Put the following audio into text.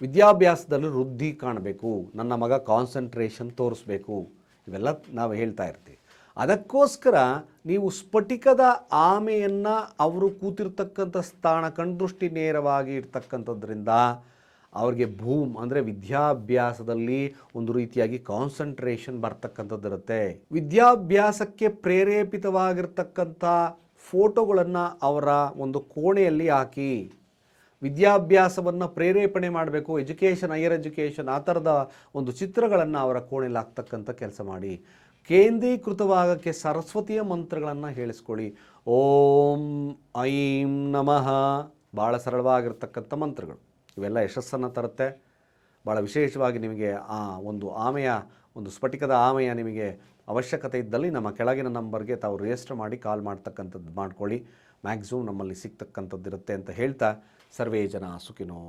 ವಿದ್ಯಾಭ್ಯಾಸದಲ್ಲಿ ವೃದ್ಧಿ ಕಾಣಬೇಕು, ನನ್ನ ಮಗ ಕಾನ್ಸಂಟ್ರೇಷನ್ ತೋರಿಸ್ಬೇಕು, ಇವೆಲ್ಲ ನಾವು ಹೇಳ್ತಾ ಇರ್ತೀವಿ. ಅದಕ್ಕೋಸ್ಕರ ನೀವು ಸ್ಫಟಿಕದ ಆಮೆಯನ್ನು ಅವರು ಕೂತಿರ್ತಕ್ಕಂಥ ಸ್ಥಾನ ಕಣ್ದೃಷ್ಟಿ ನೇರವಾಗಿ ಇರ್ತಕ್ಕಂಥದ್ರಿಂದ ಅವ್ರಿಗೆ ಭೂಮ್ ಅಂದರೆ ವಿದ್ಯಾಭ್ಯಾಸದಲ್ಲಿ ಒಂದು ರೀತಿಯಾಗಿ ಕಾನ್ಸಂಟ್ರೇಷನ್ ಬರ್ತಕ್ಕಂಥದ್ದಿರುತ್ತೆ ವಿದ್ಯಾಭ್ಯಾಸಕ್ಕೆ ಪ್ರೇರೇಪಿತವಾಗಿರ್ತಕ್ಕಂಥ ಫೋಟೋಗಳನ್ನು ಅವರ ಒಂದು ಕೋಣೆಯಲ್ಲಿ ಹಾಕಿ ವಿದ್ಯಾಭ್ಯಾಸವನ್ನು ಪ್ರೇರೇಪಣೆ ಮಾಡಬೇಕು ಎಜುಕೇಷನ್ ಹೈಯರ್ ಎಜುಕೇಷನ್ ಆ ಥರದ ಒಂದು ಚಿತ್ರಗಳನ್ನು ಅವರ ಕೋಣೆಯಲ್ಲಿ ಹಾಕ್ತಕ್ಕಂಥ ಕೆಲಸ ಮಾಡಿ. ಕೇಂದ್ರೀಕೃತವಾಗಕ್ಕೆ ಸರಸ್ವತಿಯ ಮಂತ್ರಗಳನ್ನು ಹೇಳಿಸ್ಕೊಳ್ಳಿ. ಓಂ ಐಂ ನಮಃ. ಭಾಳ ಸರಳವಾಗಿರ್ತಕ್ಕಂಥ ಮಂತ್ರಗಳು. ಇವೆಲ್ಲ ಯಶಸ್ಸನ್ನು ತರುತ್ತೆ. ಭಾಳ ವಿಶೇಷವಾಗಿ ನಿಮಗೆ ಆ ಒಂದು ಆಮೆಯ, ಒಂದು ಸ್ಫಟಿಕದ ಆಮೆಯ ನಿಮಗೆ ಅವಶ್ಯಕತೆ ಇದ್ದಲ್ಲಿ ನಮ್ಮ ಕೆಳಗಿನ ನಂಬರ್ಗೆ ತಾವು ರಿಜಿಸ್ಟರ್ ಮಾಡಿ ಕಾಲ್ ಮಾಡ್ತಕ್ಕಂಥದ್ದು ಮಾಡ್ಕೊಳ್ಳಿ ಮ್ಯಾಕ್ಸಿಮಮ್ ನಮ್ಮಲ್ಲಿ ಸಿಗ್ತಕ್ಕಂಥದ್ದು ಇರುತ್ತೆ ಅಂತ ಹೇಳ್ತಾ ಸರ್ವೇ ಜನ ಸುಖಿನೋ.